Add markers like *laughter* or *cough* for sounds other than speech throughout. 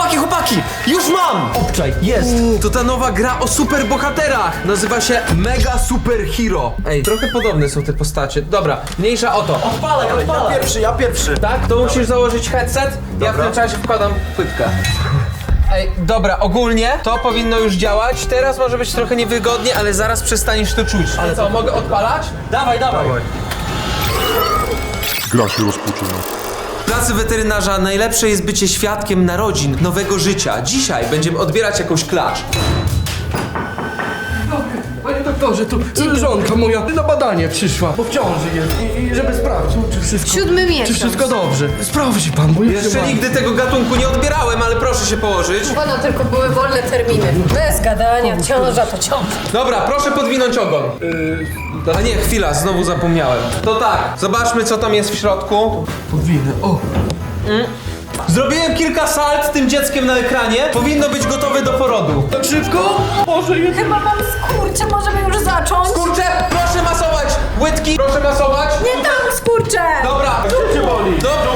Chłopaki, chłopaki! Już mam! Obczaj, jest! To ta nowa gra o superbohaterach! Nazywa się Mega Super Hero. Ej, trochę podobne są te postacie. Dobra, mniejsza o to. Odpalaj, Ja odpalaj! pierwszy, ja pierwszy. Tak? To musisz założyć headset. Ja w Dobra. tym czasie wkładam płytkę. Ej, dobra, ogólnie to powinno już działać. Teraz może być trochę niewygodnie, ale zaraz przestaniesz to czuć. Ale co, mogę odpalać? Dawaj, dawaj! Gra się rozpoczyna. Pracy weterynarza najlepsze jest bycie świadkiem narodzin, nowego życia. Dzisiaj będziemy odbierać jakąś klacz. Panie doktorze, tu żonka moja na badanie przyszła, bo w ciąży jest i, i żeby sprawdził, czy wszystko... Siódmy Czy miesiąc. wszystko dobrze. Sprawdzi pan, bo Jeszcze się nigdy tego gatunku nie odbierałem, ale proszę się położyć. Pana tylko były wolne terminy. Bez gadania, ciąża to ciąża. Dobra, proszę podwinąć ogon. A nie, chwila, znowu zapomniałem. To tak, zobaczmy co tam jest w środku. Podwinę, o. Zrobiłem kilka salt tym dzieckiem na ekranie. Powinno być gotowe do porodu. Tak szybko? Może jest... Chyba mam skurcze, możemy już zacząć? Kurczę, proszę masować! Łydki, proszę masować! Nie tam skurcze! Dobra! Cię boli. Dobra!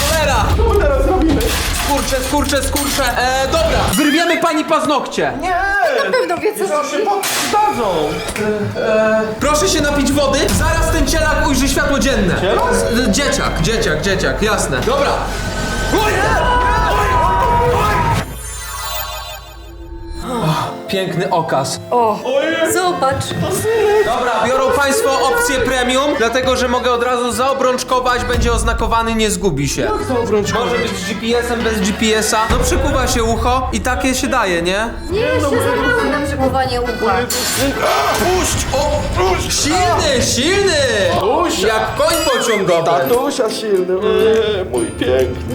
Cholera! Co teraz robimy? Skurcze, skurcze, skurcze! E, dobra! Wyrwiemy pani paznokcie! Nie! Na pewno wie co To się poddadzą. Proszę się napić wody, zaraz ten cielak ujrzy światło dzienne. Cielak? Z- Dzieciak, dzieciak, dzieciak, jasne. Dobra! O, Piękny okaz. O, zobacz. Dobra, biorą Państwo opcję premium, dlatego że mogę od razu zaobrączkować, będzie oznakowany, nie zgubi się. Może być z GPS-em, bez GPS-a. No przykuwa się ucho i takie się daje, nie? Nie, jeszcze za mały na przykuwanie ucha. Puść! O! Silny, silny! Tatusia. Jak koń pociągowy. Tatusia silny, eee, mój piękny.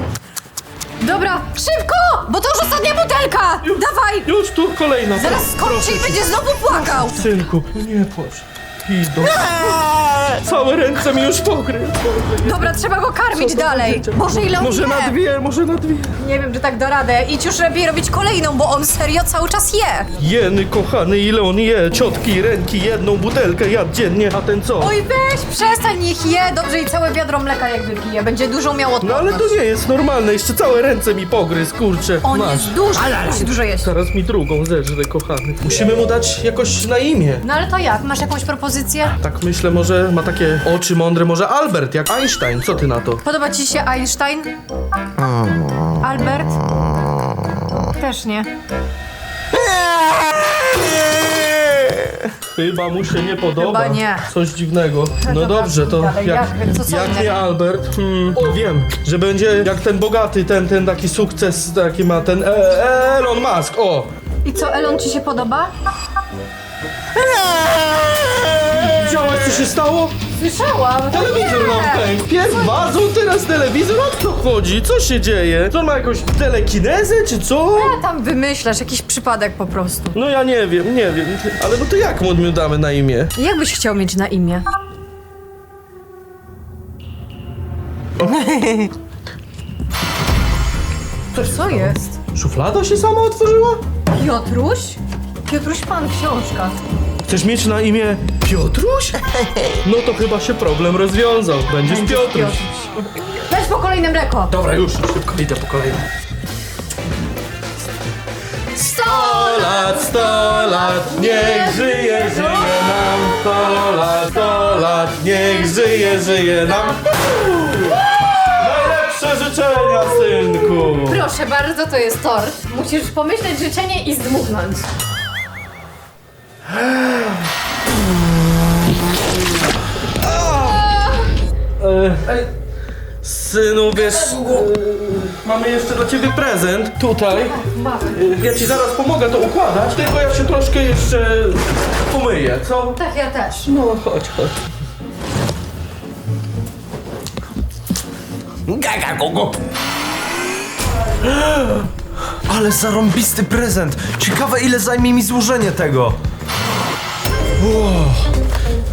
Dobra, szybko! Bo ostatnia butelka! Dawaj! Już tu kolejna. Zaraz skończy i będzie znowu płakał! Synku, nie płacz. Idą. Całe ręce mi już pokrył. Dobra, trzeba go karmić dalej. Boże, ile on Może je? na dwie, może na dwie. Nie wiem, czy tak da radę. Idź już lepiej robić kolejną, bo on serio cały czas je. Jeny kochany, ile on je? Ciotki, ręki, jedną butelkę jadł dziennie, a ten co? Oj, weź, przestań, niech je. Dobrze, i całe wiadro mleka jak wypije. Będzie dużo miał No odporność. ale to nie jest normalne, jeszcze całe ręce mi pogryzł, kurczę. On Masz. jest duży, musi dużo jeść. Zaraz mi drugą zeżrę, kochany. Musimy mu dać jakoś na imię. No ale to jak? Masz jakąś propozycję? Tak myślę, może ma takie oczy mądre, może Albert, jak Einstein, co ty na to? Podoba ci się Einstein? Albert? Też nie. Chyba mu się nie podoba. Chyba nie. Coś dziwnego. No dobra, dobrze, to dalej, jak, jak- co jak nie Albert? Hmm, o, wiem, że będzie jak ten bogaty, ten, ten taki sukces, taki ma ten e, Elon Musk, o! I co, Elon ci się podoba? Widziałeś, co się stało? Słyszałam. Telewizor nam pękł. Pierw wazą, teraz telewizor. O co chodzi? Co się dzieje? On ma jakąś telekinezę, czy co? A tam wymyślasz, jakiś przypadek po prostu. No ja nie wiem, nie wiem. Ale no to jak mu mu damy na imię? Jak byś chciał mieć na imię? Co jest? Szuflada się sama otworzyła? Piotruś? Piotruś Pan Książka. Chcesz mieć na imię Piotruś? No to chyba się problem rozwiązał. Będziesz Piotruś. Weź po kolejne mleko. Dobra, już, szybko idę po kolejne. Sto lat, sto lat, niech żyje, żyje nam. Sto lat, sto lat, niech żyje, żyje nam. Najlepsze życzenia, synku. Proszę bardzo, to jest tort. Musisz pomyśleć życzenie i zdmuchnąć. Ej, synu, wiesz, e, mamy jeszcze dla ciebie prezent tutaj. E, Ja ci zaraz pomogę to układać, tylko ja się troszkę jeszcze pomyję, co? Tak, ja też. No, chodź, chodź. Ale zarąbisty prezent. Ciekawe ile zajmie mi złożenie tego.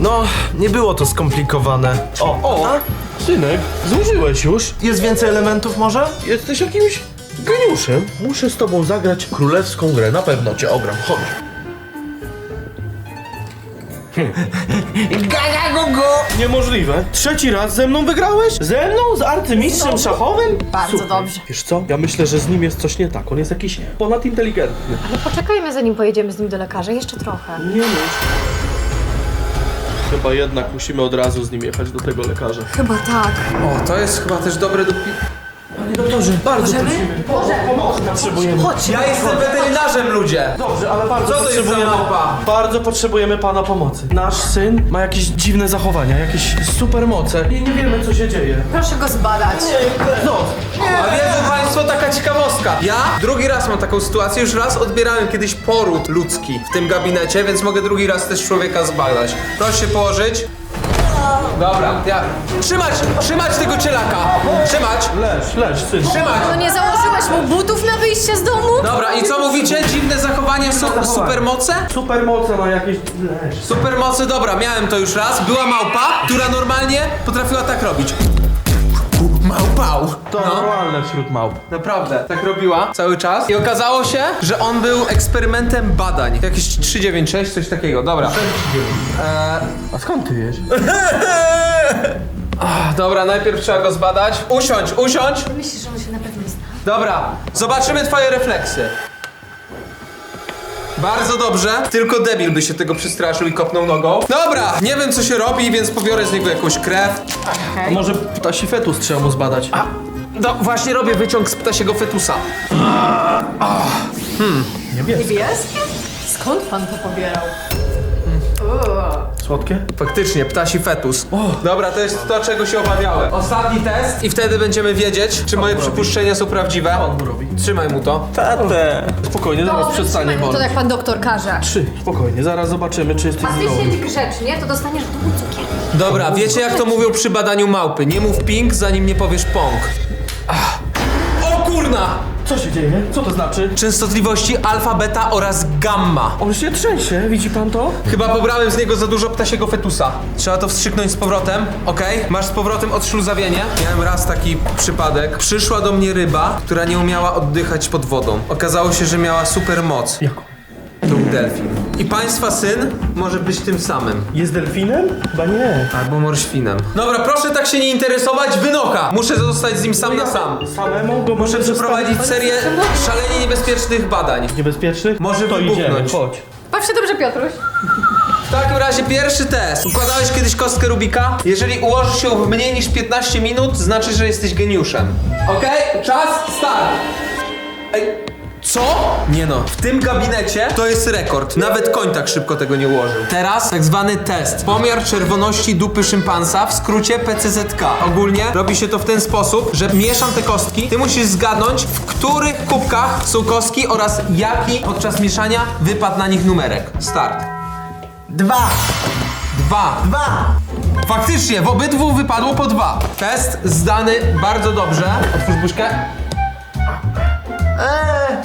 No, nie było to skomplikowane. O, O, synek, złożyłeś już? jest więcej elementów może? Jesteś jakimś geniuszem. Muszę z tobą zagrać królewską grę, na pewno cię ogram, chodź. Gaga go go! Niemożliwe. Trzeci raz ze mną wygrałeś? Ze mną? Z arcymistrzem szachowym? Bardzo dobrze. Wiesz co? Ja myślę, że z nim jest coś nie tak. On jest jakiś ponadinteligentny. Ale poczekajmy zanim pojedziemy z nim do lekarza, jeszcze trochę. Nie myśl. Chyba jednak musimy od razu z nim jechać do tego lekarza. Chyba tak. O, to jest chyba też dobre do pi... Panie doktorze, bardzo Możemy? prosimy. Pomocy potrzebujemy. Chodź. Ja jestem weterynarzem, ludzie! Dobrze, ale bardzo Co to jest za potrzebujemy. małpa? Bardzo potrzebujemy pana pomocy. Nasz syn ma jakieś dziwne zachowania, jakieś supermoce. I nie wiemy co się dzieje. Proszę go zbadać. No, A wiedzą Państwo, taka ciekawostka. Ja drugi raz mam taką sytuację, już raz odbierałem kiedyś poród ludzki w tym gabinecie, więc mogę drugi raz też człowieka zbadać. Proszę się położyć. Dobra, ja... Trzymać, trzymać tego cielaka! Trzymać, leż, leż, syn. trzymać! No nie założyłeś mu butów na wyjście z domu? Dobra, i co mówicie? Dziwne zachowanie, su supermoce? Supermoce ma jakieś... Leż. Supermoce, dobra, miałem to już raz. Była małpa, która normalnie potrafiła tak robić. Małpał. To No. normalne wśród małp. Naprawdę, tak robiła cały czas. I okazało się, że on był eksperymentem badań. Jakieś 396, coś takiego, dobra. A skąd ty wiesz? Ach, *laughs* Dobra, najpierw trzeba go zbadać. Usiądź, usiądź. Myślisz, że on się na pewno zna? Dobra, zobaczymy twoje refleksy. Bardzo dobrze, tylko debil by się tego przestraszył i kopnął nogą. Dobra, nie wiem co się robi, więc pobiorę z niego jakąś krew. A może ptasi fetus trzeba mu zbadać? A, no właśnie robię wyciąg z ptasiego fetusa. Niebieskie? Skąd pan to pobierał? Słodkie? Faktycznie, ptasi fetus. Dobra, to jest to, czego się obawiałem. Ostatni test i wtedy będziemy wiedzieć, czy moje przypuszczenia są prawdziwe. on mu robi? Trzymaj mu to. Tatę! Spokojnie, zaraz przestanie to boleć. jak pan doktor każe. Trzy, spokojnie, zaraz zobaczymy, czy jesteś A ty zdrowy. siedź grzecznie, to dostaniesz domu cukier. Dobra, wiecie jak to mówią przy badaniu małpy? Nie mów ping, zanim nie powiesz pong. Ach. O kurna! Co się dzieje? Co to znaczy? Częstotliwości alfa, beta oraz gamma. On się trzęsie, widzi pan to? Chyba pobrałem z niego za dużo ptasiego fetusa. Trzeba to wstrzyknąć z powrotem, okej? Masz z powrotem odśluzawienie. Miałem raz taki przypadek. Przyszła do mnie ryba, która nie umiała oddychać pod wodą. Okazało się, że miała super moc. Jaką? To był delfin. I państwa syn może być tym samym. Jest delfinem? Chyba nie. Albo morświnem. Dobra, proszę tak się nie interesować, wynocha! Muszę zostać z nim sam na sam. Samemu go Muszę przeprowadzić serię szalenie niebezpiecznych badań. Niebezpiecznych? Może to wybuchnąć. idziemy, chodź. Baw się dobrze, Piotruś. W takim razie pierwszy test. Układałeś kiedyś kostkę Rubika? Jeżeli ułożysz ją w mniej niż 15 minut, znaczy, że jesteś geniuszem. Okej, czas, start! Ej, co? Nie no, w tym gabinecie to jest rekord. Nawet koń tak szybko tego nie ułożył. Teraz tak zwany test. Pomiar czerwoności dupy szympansa, w skrócie PCZK. Ogólnie robi się to w ten sposób, że mieszam te kostki. Ty musisz zgadnąć, w których kubkach są kostki oraz jaki podczas mieszania wypadł na nich numerek. Start. Dwa! Dwa. Dwa! Faktycznie, w obydwu wypadło po dwa. Test zdany bardzo dobrze. Otwórz buźkę. Eee,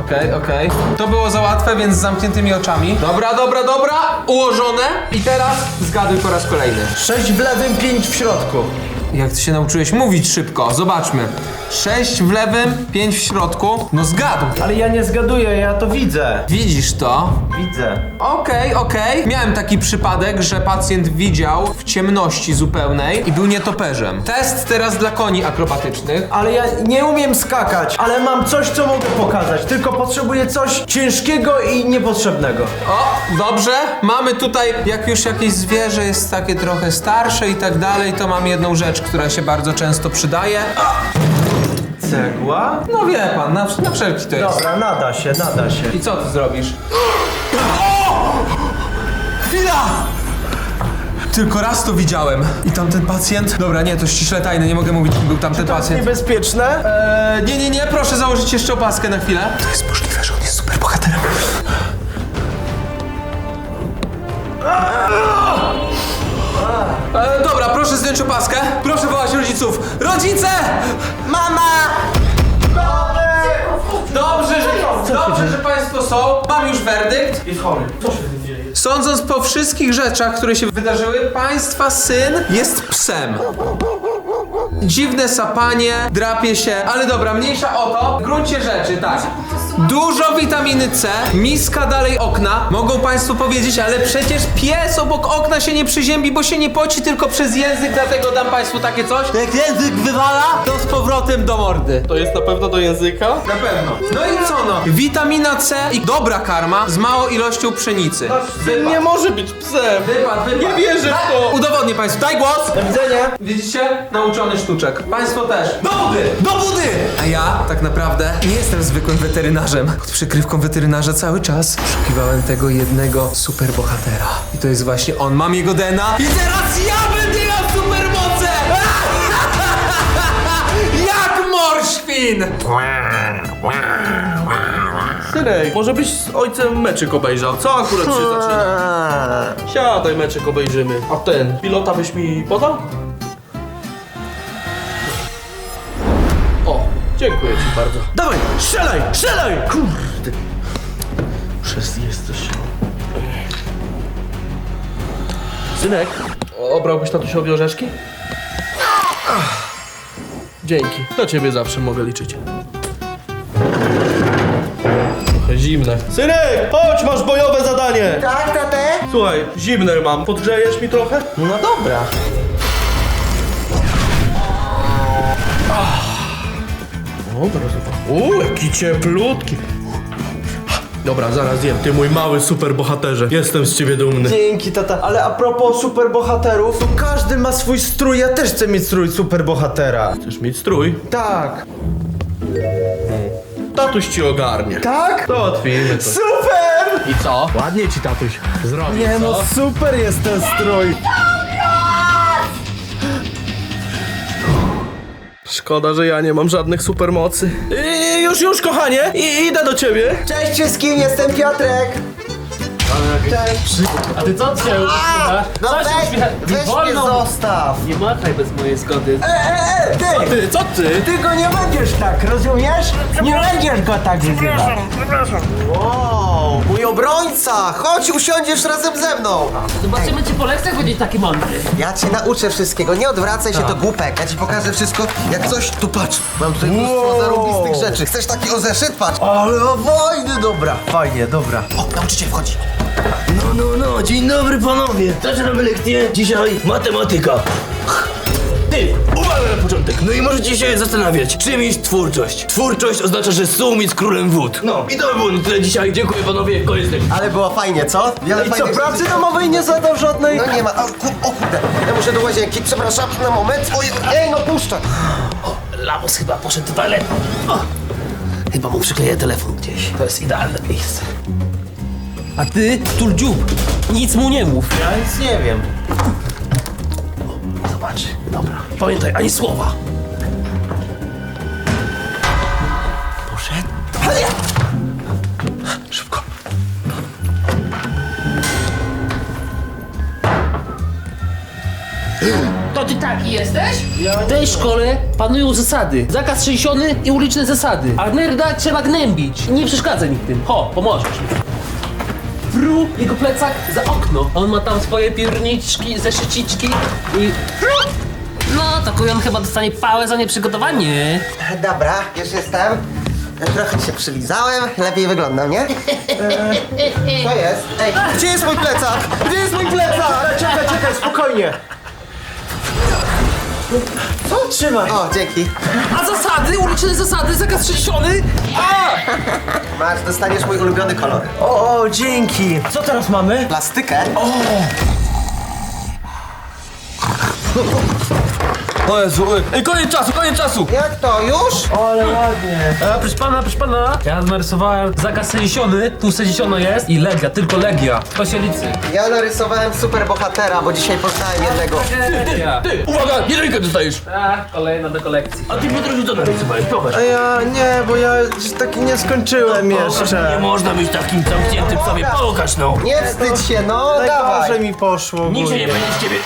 Okej, okej. To było za łatwe, więc z zamkniętymi oczami. Dobra, dobra, dobra. Ułożone. I teraz zgaduj po raz kolejny. sześć w lewym, pięć w środku. Jak ty się nauczyłeś mówić szybko? Zobaczmy. Sześć w lewym, pięć w środku. No zgadł. Ale ja nie zgaduję, ja to widzę. Widzisz to? Widzę. Okej, okej. Miałem taki przypadek, że pacjent widział w ciemności zupełnej i był nietoperzem. Test teraz dla koni akrobatycznych. Ale ja nie umiem skakać, ale mam coś, co mogę pokazać. Tylko potrzebuję coś ciężkiego i niepotrzebnego. O, dobrze. Mamy tutaj, jak już jakieś zwierzę jest takie trochę starsze i tak dalej, to mam jedną rzecz, która się bardzo często przydaje. Cegła? No wie pan, na, na wszelki to jest. Dobra, nada się, nada się. I co ty zrobisz? O! Chwila! Tylko raz to widziałem. I tamten pacjent... Dobra, nie, to ściśle tajne, nie mogę mówić, kim był tamten To jest pacjent. niebezpieczne? Eee, nie, nie, nie, proszę założyć jeszcze opaskę na chwilę. To jest możliwe, że on jest super bohaterem. E, dobra, proszę zdjąć opaskę. Proszę wołać rodziców. Rodzice! Mama! Dobrze, że, dobrze, że państwo są. Mam już werdykt. Jest chory. Co się z nim dzieje? Sądząc po wszystkich rzeczach, które się wydarzyły, państwa syn jest psem. dziwne sapanie, drapie się, ale dobra, mniejsza o to. W gruncie rzeczy, tak. Dużo witaminy C, miska dalej okna, mogą Państwo powiedzieć, ale przecież pies obok okna się nie przyziębi, bo się nie poci tylko przez język, dlatego dam Państwu takie coś. Jak język wywala, to z powrotem do mordy. To jest na pewno do języka? Na pewno. No i co no? Witamina C i dobra karma z małą ilością pszenicy. Syn nie może być psem. Wypad, wypad. Nie wierzę w to. Udowodnię Państwu. Daj głos! Do widzenia. Widzicie? Nauczony sztuczek. Państwo też. Do budy! Do budy! A ja tak naprawdę nie jestem zwykłym weterynarzem. Pod przykrywką weterynarza cały czas poszukiwałem tego jednego superbohatera. I to jest właśnie on. Mam jego DNA. I teraz ja będę miał supermoce! *laughs* Jak morświn! Synek, może byś z ojcem meczyk obejrzał. Co akurat się zaczyna? *laughs* Siadaj, meczyk obejrzymy. A ten, pilota byś mi podał? Dziękuję ci bardzo. Dawaj, strzelaj, strzelaj! Kurde. Przez jesteś. Synek, obrałbyś tatusiowi orzeszki? Dzięki. Na ciebie zawsze mogę liczyć. Trochę zimne. Synek, chodź, masz bojowe zadanie. Tak, tatę? Słuchaj, zimne mam. Podgrzejesz mi trochę? No dobra. Dobra, zobacz. Uuu, jaki cieplutki. Dobra, zaraz jem. Ty mój mały super bohaterze. Jestem z ciebie dumny. Dzięki, tata. Ale a propos superbohaterów, to każdy ma swój strój. Ja też chcę mieć strój superbohatera. Chcesz mieć strój? Tak. Tatuś ci ogarnie. Tak? To łatwimy to. Super! I co? Ładnie ci tatuś zrobił, Nie no, super jest ten strój. Szkoda, że ja nie mam żadnych supermocy. Yy, już, już, kochanie. I, idę do ciebie. Cześć wszystkim, jestem Piotrek. A ty co dzisiaj uśmiechasz? No Co się weź, uśmiechasz? weź mnie Wolno! zostaw. Nie machaj bez mojej zgody. E, e, e, ty! Ty, co ty? Ty go nie będziesz tak, rozumiesz? Nie będziesz go tak wyzywać. Wow, mój obrońca! Chodź, usiądziesz razem ze mną! Zobaczymy, czy po lekcjach będzie taki mądry. Ja cię nauczę wszystkiego, nie odwracaj się do głupek. Ja ci pokażę wszystko, jak coś... Tu patrz, mam tutaj mnóstwo Wow. zarąbistych rzeczy. Chcesz taki o zeszyt? Patrz! Ale fajny, dobra, fajnie, dobra. O, nauczyciel wchodzi. No, no, no, dzień dobry panowie. Zaczynamy lekcję. Dzisiaj matematyka. Ty, uwaga na początek. No i możecie się zastanawiać, czym jest twórczość. Twórczość oznacza, że sum jest królem wód. No i to by było na tyle dzisiaj. Dziękuję panowie, koniec lekcji. Ale było fajnie, co? Wiele I co, fajnych pracy rzeczy. domowej nie zadał żadnej? No nie ma, o, ku, o kurde, ja muszę do łazienki, przepraszam, na moment. Oj, ej, no puszczę. Lamos chyba poszedł do toalety. O, chyba mu przykleję telefon gdzieś. To jest idealne miejsce. A ty, Tuldziub, nic mu nie mów. Ja nic nie wiem. Zobacz, dobra. Pamiętaj, ani słowa. Poszedł. Szybko. To ty taki jesteś? W tej szkole panują zasady. Zakaz trzęsiony i uliczne zasady. A nerda trzeba gnębić. Nie przeszkadza nikt tym. Ho, pomożesz mi. Wru, jego plecak za okno. On ma tam swoje pierniczki, zeszyciczki i... No, to kujon chyba dostanie pałę za nieprzygotowanie. Dobra, już jestem. Trochę się przylizałem, lepiej wyglądam, nie? Co jest? Ej, gdzie jest mój plecak? Gdzie jest mój plecak? Czekaj, czekaj, spokojnie. Co trzymasz? O, dzięki. A zasady? Uliczne zasady? Zakaz trzęsiony? Masz, dostaniesz mój ulubiony kolor. O, o, dzięki. Co teraz mamy? Plastykę. O Jezu, ej, koniec czasu, koniec czasu! Jak to, już? Ale ładnie. E, proszę pana, proszę pana. Ja narysowałem zakaz sędziony, tu sędziony jest i Legia, tylko Legia. To się liczy. Ja narysowałem super bohatera, bo dzisiaj poznałem jednego. Legia. Ty, uwaga, jedynkę dostajesz. A, kolejna do kolekcji. A ty Piotrusiu co narysowałeś? Pokaż. A ja nie, bo ja taki nie skończyłem Nie jeszcze. można być takim zamkniętym w sobie. Pokaż no. Nie wstydź się, no, Najgorzej dawaj. mi poszło. Nikt się nie ogólnie. będzie z ciebie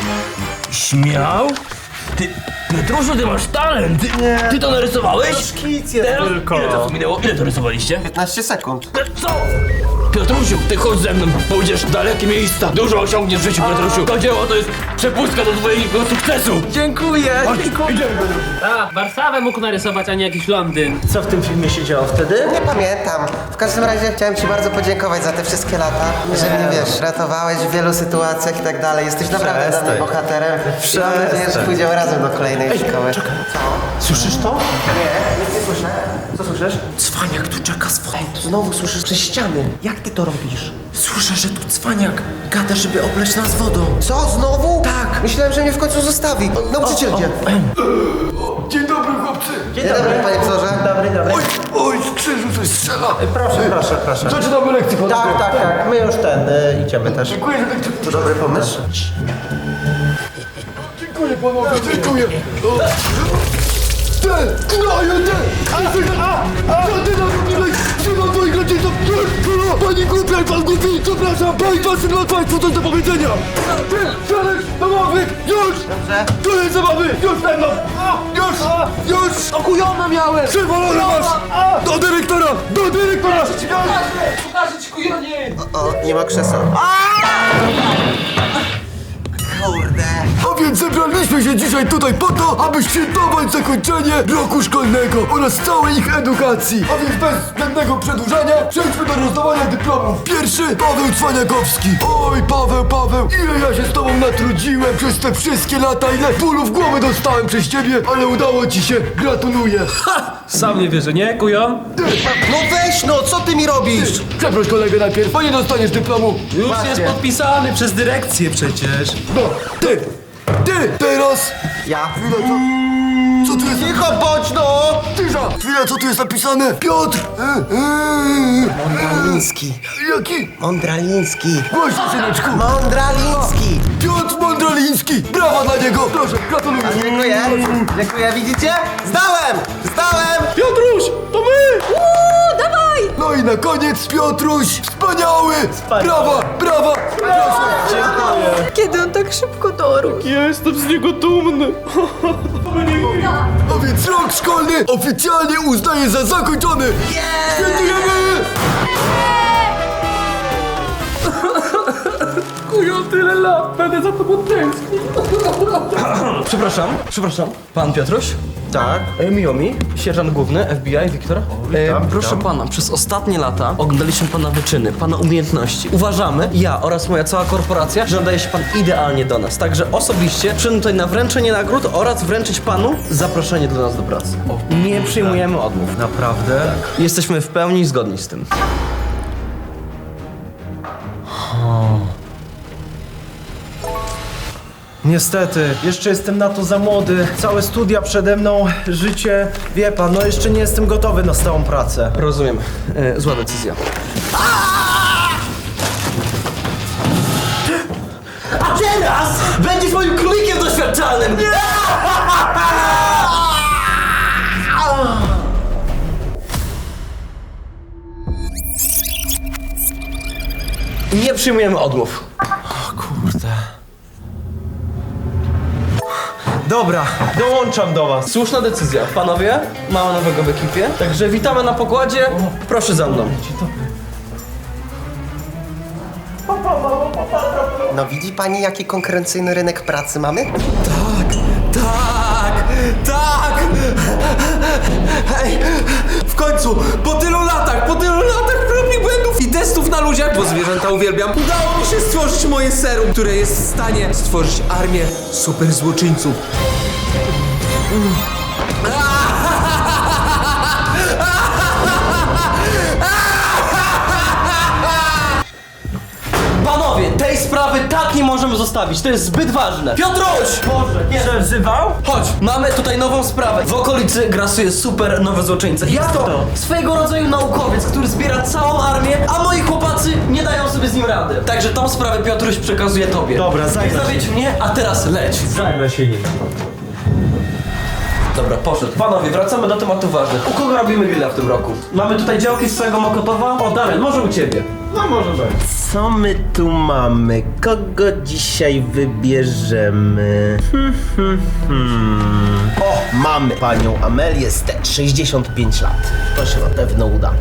śmiał. Ty, Piotrusiu, ty masz talent. Ty, Nie. ty to narysowałeś? Szkic jest Teraz tylko. ile czasu minęło? Ile to rysowaliście? 15 sekund. Co? Piotrusiu, ty chodź ze mną, pójdziesz w dalekie miejsca. Dużo osiągniesz w życiu, Piotrusiu. To dzieło to jest przepustka do twojego sukcesu. Dziękuję! A, Warszawę mógł narysować, a nie jakiś Londyn. Co w tym filmie się działo wtedy? Nie pamiętam. W każdym razie chciałem ci bardzo podziękować za te wszystkie lata, że mnie, wiesz, ratowałeś w wielu sytuacjach i tak dalej. Jesteś naprawdę Przestań. bohaterem. I mam nadzieję, że pójdziemy razem do kolejnej szkoły. Co? Słyszysz to? Nie, nic nie słyszę. Co słyszysz? Cwaniak tu czeka z wodą. Znowu słyszysz przez ściany. Jak ty to robisz? Słyszę, że tu cwaniak gada, żeby obleć nas wodą. Co, znowu? Tak. Myślałem, że mnie w końcu zostawi. O, nauczyciel gdzie? Dzień dobry, chłopcy. Dzień dobry, panie wzorze. Dobry, dobry. Oj, z krzyżu coś strzela. Proszę, proszę, proszę. Zaczynamy lekcję, panowie. Tak, tak, tak. My już ten, y, idziemy też. Dziękuję, że tak To dobry pomysł. Dziękuję, panowie, dziękuję. O. Ty, knoju, ty! A, ty na mnie, ty na moich rodziców, Pani głupia, pan głupi, przepraszam, pani pan syn ma państwu coś do powiedzenia. Ty, Czarek, domowych, już! Dobrze. Tu jest zabawy, już będą! Już, już! Okujone miałem! Przywalone masz! Do dyrektora, do dyrektora! Pokażę ci kujonie! O, nie ma krzeseł. Kurde. A więc zebraliśmy się dzisiaj tutaj po to, aby świętować zakończenie roku szkolnego oraz całej ich edukacji. A więc bez zbędnego przedłużania przejdźmy do rozdawania dyplomów. Pierwszy Paweł Cwaniakowski. Oj, Paweł, Paweł, ile ja się z tobą natrudziłem przez te wszystkie lata, ile bólów głowy dostałem przez ciebie, ale udało ci się, gratuluję. Sam nie wierzę, nie, kujon? No weź no, co ty mi robisz? Przeproś kolegę najpierw, a nie dostaniesz dyplomu. Już jest podpisany przez dyrekcję przecież. No, ty, ty, teraz Ja. Chwila, co? Co tu jest? Cicho bądź no! Cisza! Chwila, co tu jest napisane? Piotr! E, e, Mądraliński. jaki? Mądraliński. Głośno, syneczku! Mądraliński. Piotr Mądraliński! Brawa dla niego! Proszę, gratuluję! Dziękuję. Dziękuję, widzicie? Zdałem! Zdałem! Piotruś, No i na koniec Piotruś! Wspaniały! Brawa, brawa! Proszę! Kiedy on tak szybko dorósł? Jestem z niego dumny. A więc rok szkolny oficjalnie uznaję za zakończony! Świętujemy! Kujon, tyle lat, będę za tobą tęsknił. *clears throat* Przepraszam, przepraszam. Pan Piotruś? Tak. E, miło mi. Sierżant główny FBI, Wiktor. witam, e, proszę witam. pana, przez ostatnie lata oglądaliśmy pana wyczyny, pana umiejętności. Uważamy, ja oraz moja cała korporacja, że nadaje się pan idealnie do nas. Także osobiście przyjdę tutaj na wręczenie nagród oraz wręczyć panu zaproszenie do nas do pracy. Nie przyjmujemy odmów. Naprawdę? Jesteśmy w pełni zgodni z tym. Niestety, jeszcze jestem na to za młody. Całe studia przede mną, życie. Wie pan, no jeszcze nie jestem gotowy na stałą pracę. Rozumiem. E, zła decyzja. A teraz będziesz moim królikiem doświadczalnym! Nie przyjmujemy odmów. Dobra, dołączam do was. Słuszna decyzja. Panowie, mamy nowego w ekipie, także witamy na pokładzie. Proszę za mną. No widzi pani, jaki konkurencyjny rynek pracy mamy? Tak, tak! Hej, w końcu, po tylu latach, po tylu latach prób i błędów i testów na ludziach, bo zwierzęta uwielbiam, udało mi się stworzyć moje serum, które jest w stanie stworzyć armię super złoczyńców. Możemy zostawić. To jest zbyt ważne. Piotruś! Boże, nie. Przezywał? Chodź, mamy tutaj nową sprawę. W okolicy grasuje super nowy złoczyńca. Jest to, to? swego rodzaju naukowiec, który zbiera całą armię, a moi chłopacy nie dają sobie z nim rady. Także tą sprawę Piotruś przekazuje tobie. Dobra, zajmę się. Zawiedź mnie, a teraz leć. Zajmę się nim. Dobra, poszedł. Panowie, wracamy do tematów ważnych. U kogo robimy grilla w tym roku? Mamy tutaj działki z całego Mokotowa. O, Damian, może u ciebie. Co my tu mamy? Kogo dzisiaj wybierzemy? Hmm, hmm, hmm. O, mamy panią Amelię Stet, 65 lat. To się na pewno uda.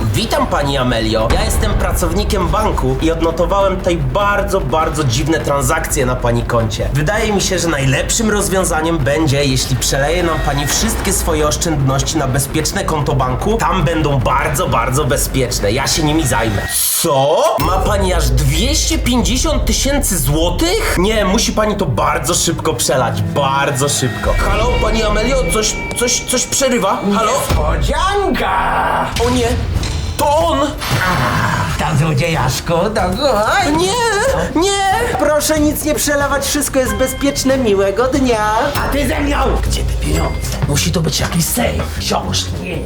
Witam pani Amelio. Ja jestem pracownikiem banku i odnotowałem tutaj bardzo, bardzo dziwne transakcje na pani koncie. Wydaje mi się, że najlepszym rozwiązaniem będzie, jeśli przeleje nam pani wszystkie swoje oszczędności na bezpieczne konto banku. Tam będą bardzo, bardzo bezpieczne. Ja się nimi zajmę. Co? Ma pani aż 250 tysięcy złotych? Nie, musi pani to bardzo szybko przelać. Bardzo szybko. Halo, pani Amelio, coś, coś, coś przerywa? Halo? Niespodzianka! O nie! To on! Tam złodziejaszko, tam... Oj, Nie! Nie! Proszę nic nie przelewać, wszystko jest bezpieczne, miłego dnia. A ty ze mną! Gdzie te pieniądze? Musi to być jakiś safe. Książki.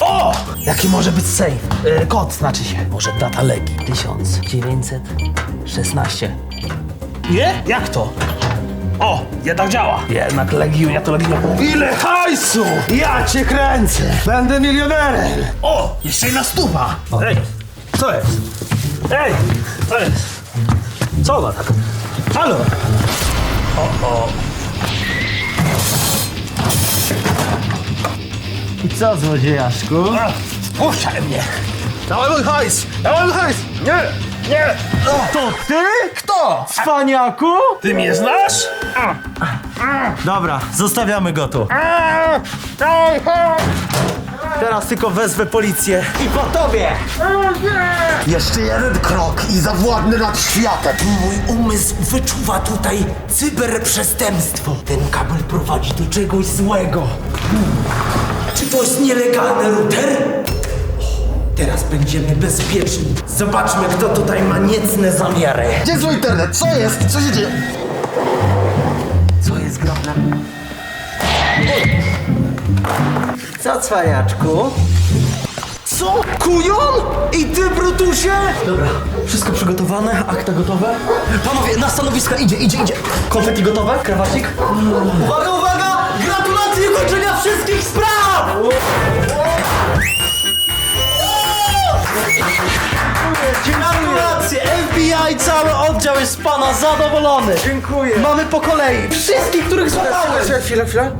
O! Jaki może być safe? E, kod znaczy się. Może data legi. 1916. Nie? Jak to? O, jednak działa. Jednak Legion, ja to Legion. Ile hajsu! Ja cię kręcę! Będę milionerem! O, jeszcze jedna stuwa! Ej, co jest? Ej, co jest? Co ona tak? Halo! I co, złodziejaszku? Puszczaj mnie! Dawaj mój hajs! Dawaj mój hajs! Nie! Nie! To ty? Kto? Cwaniaku? Ty mnie znasz? Dobra, zostawiamy go tu. Teraz tylko wezwę policję. I po tobie! Jeszcze jeden krok i zawładnę nad światem. Mój umysł wyczuwa tutaj cyberprzestępstwo. Ten kabel prowadzi do czegoś złego. Czy to jest nielegalny router? Teraz będziemy bezpieczni. Zobaczmy, kto tutaj ma niecne zamiary. Gdzie jest mój internet? Co jest? Co się dzieje? Grane? Co, cwaniaczku? Co? Kujon? I ty, Brutusie? Dobra, wszystko przygotowane, akta gotowe. Panowie, na stanowiska idzie, idzie, idzie. Konfetti gotowe? Krawacik? Uwaga, uwaga! Gratulacje ukończenia wszystkich spraw! Gratulacje! FBI, cały oddział jest z pana zadowolony! Dziękuję! Mamy po kolei wszystkich, których złapałeś! Chwilę, chwilę, chwilę.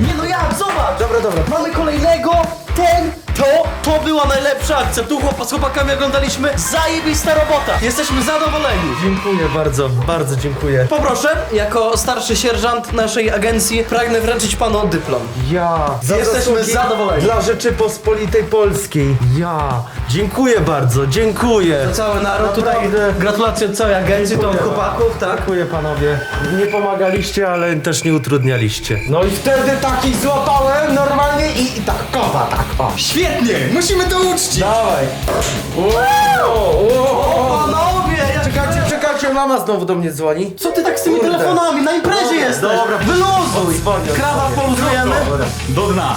Nie no jak, zobacz! Dobra, dobra. Mamy kolejnego, ten, to, to była najlepsza akcja. Tu chłopa, z chłopakami oglądaliśmy. Zajebista robota. Jesteśmy zadowoleni. Dziękuję bardzo, bardzo dziękuję. Poproszę, jako starszy sierżant naszej agencji pragnę wręczyć panu dyplom. Ja. Za Jesteśmy zasługi zadowoleni. Dla Rzeczypospolitej Polskiej. Ja. Dziękuję bardzo, dziękuję. Cały naród tutaj, Naprawdę. gratulacje od całej agencji, to od Dziękuję. chłopaków, tak? Dziękuję panowie. Nie pomagaliście, ale też nie utrudnialiście. No i wtedy takich złapałem normalnie i, i tak kowa, tak o. Świetnie, musimy to uczcić. Dawaj. Panowie. Czekajcie, czekajcie, mama znowu do mnie dzwoni. Co ty tak z tymi Kurde. telefonami? Na imprezie jesteś! dobra. Wyluzuj! Odzwonię, Krawat poluzujemy. Do dna.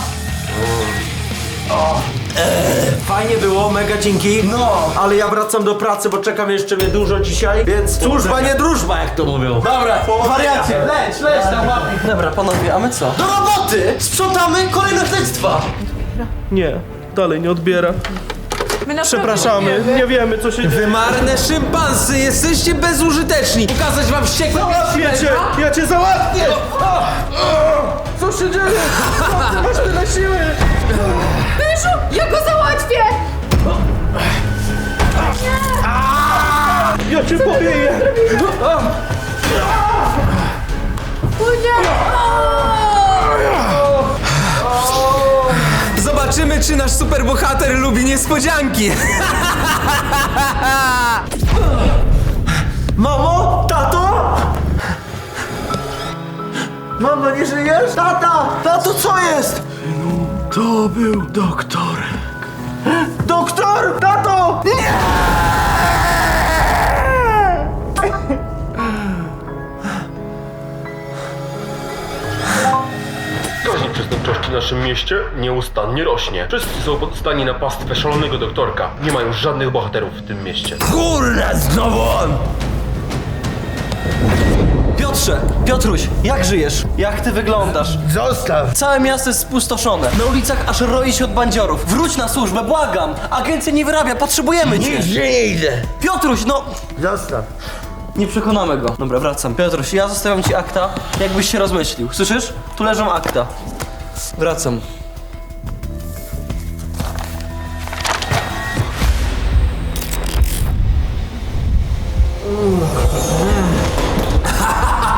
Fajnie było, mega dzięki. No. Ale ja wracam do pracy, bo czekam jeszcze mnie dużo dzisiaj, więc służba nie drużba, jak to mówią. Dobra, wariacje, leć, leć tam łapik. Dobra, panowie, a my co? Do roboty! Sprzątamy kolejne śledztwa! Nie, dalej nie odbiera. Przepraszamy, nie wiemy co się dzieje. Wy marne szympansy, jesteście bezużyteczni! Pokazać wam wściekłe Ja cię, ja cię załatwię! Co się dzieje? Co ty masz tyle siły? Mężu, ja go załatwię! Ja cię pobieję! O nie! Zobaczymy, czy nasz superbohater lubi niespodzianki! *laughs* Mamo? Tato? Mamo, nie żyjesz? Tata! Tato, co jest? To był doktor. Doktor! Tato! Wskaźnik przestępczości w naszym mieście nieustannie rośnie. Wszyscy są poddani na pastwę szalonego doktorka. Nie ma już żadnych bohaterów w tym mieście. Kurna, znowu on! Piotrze, Piotruś, jak żyjesz? Jak ty wyglądasz? Zostaw! Całe miasto jest spustoszone. Na ulicach aż roi się od bandziorów. Wróć na służbę, błagam! Agencja nie wyrabia, potrzebujemy cię! Nigdzie nie idę! Piotruś, no... Zostaw! Nie przekonamy go. Dobra, wracam. Piotruś, ja zostawiam ci akta, jakbyś się rozmyślił. Słyszysz? Tu leżą akta. Wracam. *laughs*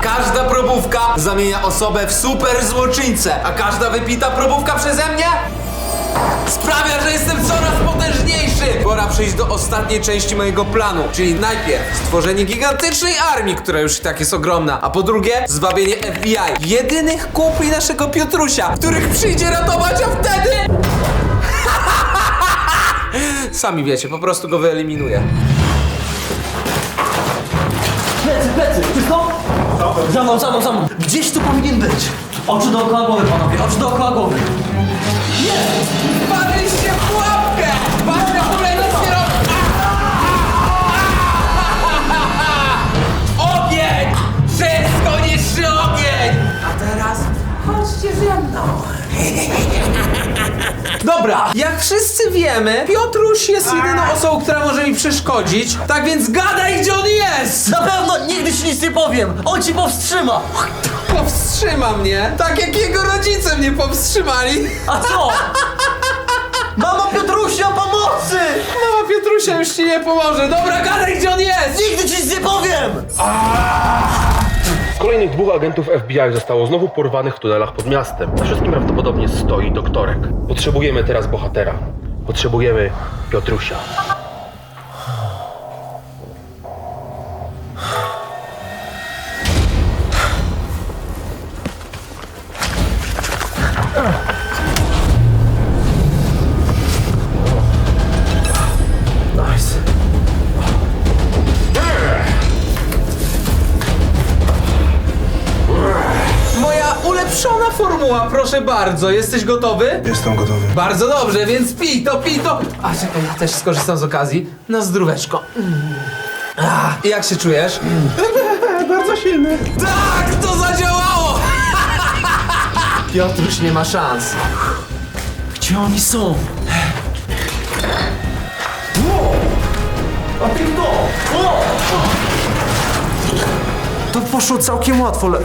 Każda probówka zamienia osobę w super złoczyńcę, a każda wypita probówka przeze mnie sprawia, że jestem coraz po potężniejszy. Pora przejść do ostatniej części mojego planu, czyli najpierw stworzenie gigantycznej armii, która już i tak jest ogromna, a po drugie zwabienie FBI, jedynych kumpli naszego Piotrusia, których przyjdzie ratować, a wtedy... *laughs* Sami wiecie, po prostu go wyeliminuję. Plecy, plecy, czysto? Za mną, za mną, za mną. Gdzieś tu powinien być. Oczy dookoła głowy, panowie, oczy dookoła głowy. Wpadliście w mną. Dobra, jak wszyscy wiemy, Piotruś jest jedyną osobą, która może mi przeszkodzić. Tak więc gadaj, gdzie on jest! Na pewno nigdy ci nic nie powiem. On ci powstrzyma. Powstrzyma mnie, tak jak jego rodzice mnie powstrzymali. A co? Mama Piotrusia, pomocy! Mama Piotrusia już ci nie pomoże. Dobra, gadaj, gdzie on jest! Nigdy ci nic nie powiem! Kolejnych dwóch agentów FBI zostało znowu porwanych w tunelach pod miastem. Na wszystkim prawdopodobnie stoi doktorek. Potrzebujemy teraz bohatera. Potrzebujemy Piotrusia. Proszę bardzo. Jesteś gotowy? Jestem gotowy. Bardzo dobrze, więc pij to, pij to. A czekaj, ja też skorzystam z okazji. Na zdróweczko. Mm. A, jak się czujesz? *laughs* Bardzo silny. Tak, to zadziałało! *laughs* Piotruś nie ma szans. Gdzie oni są? A kto? O! To poszło całkiem łatwo, ale...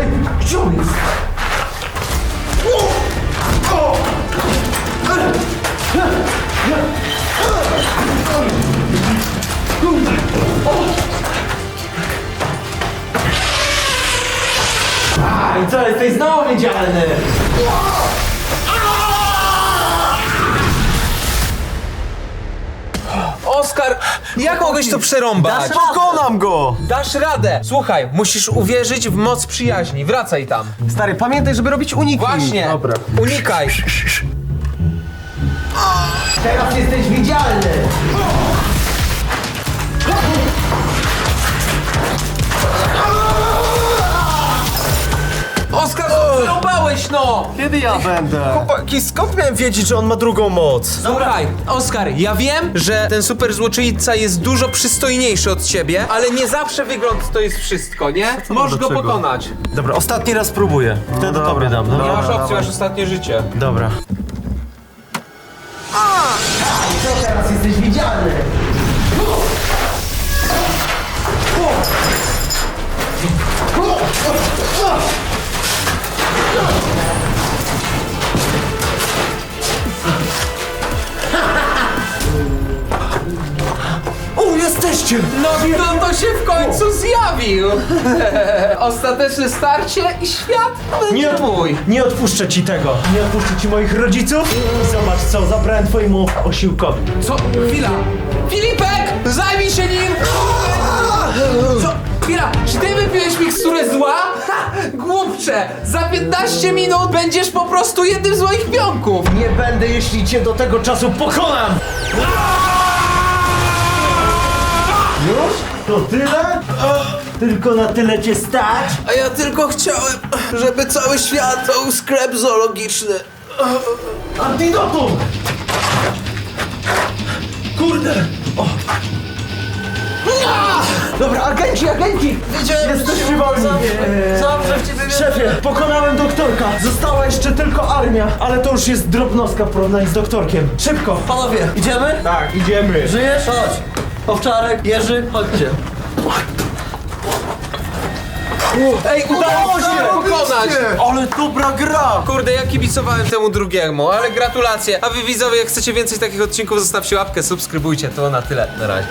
Ej, gdzie on jest? I co, jesteś znowu wiedzialny? Oskar, jak mogłeś to przerąbać? Dasz radę. Pokonam go! Dasz radę! Słuchaj, musisz uwierzyć w moc przyjaźni. Wracaj tam. Stary, pamiętaj, żeby robić uniki. Właśnie. Dobra. Unikaj. Teraz jesteś widzialny! Przerąbałeś, no! Kiedy ja będę? Chłopaki, skąd miałem wiedzieć, że on ma drugą moc? Słuchaj, Oskar, ja wiem, że ten super złoczyńca jest dużo przystojniejszy od ciebie, ale nie zawsze wygląd to jest wszystko, nie? Możesz go czego? pokonać. Dobra, ostatni raz próbuję. Wtedy tobie dam. No. Nie masz opcji, masz ostatnie życie. Dobra. Teraz jesteś widzialny! Jesteście! No kto to się w końcu zjawił? *laughs* Ostateczne starcie i świat będzie Nie, mój. nie odpuszczę ci tego. Nie odpuszczę ci moich rodziców. Zobacz co, zabrałem twojemu osiłkowi. Co? Chwila! Filipek! Zajmij się nim! Co? Chwila! Czy ty wypiłeś miksturę zła? Ha! Głupcze! Za 15 minut będziesz po prostu jednym z moich pionków! Nie będę, jeśli cię do tego czasu pokonam! To tyle? Tylko na tyle cię stać? A ja tylko chciałem, żeby cały świat był sklep zoologiczny. Antidotum! Kurde! Dobra, agenci, agenci! Wiedziałem, Jesteście wolni! Zawsze w ciebie Szefie, pokonałem doktorka! Została jeszcze tylko armia, ale to już jest drobnostka w porównaniu z doktorkiem. Szybko! Panowie, idziemy? Tak, idziemy! Żyjesz? Chodź. Owczarek, Jerzy, chodźcie. Ej, udało się pokonać! Ale dobra gra! Kurde, ja kibicowałem temu drugiemu, ale gratulacje. A wy widzowie, jak chcecie więcej takich odcinków, zostawcie łapkę, subskrybujcie. To na tyle. Na razie.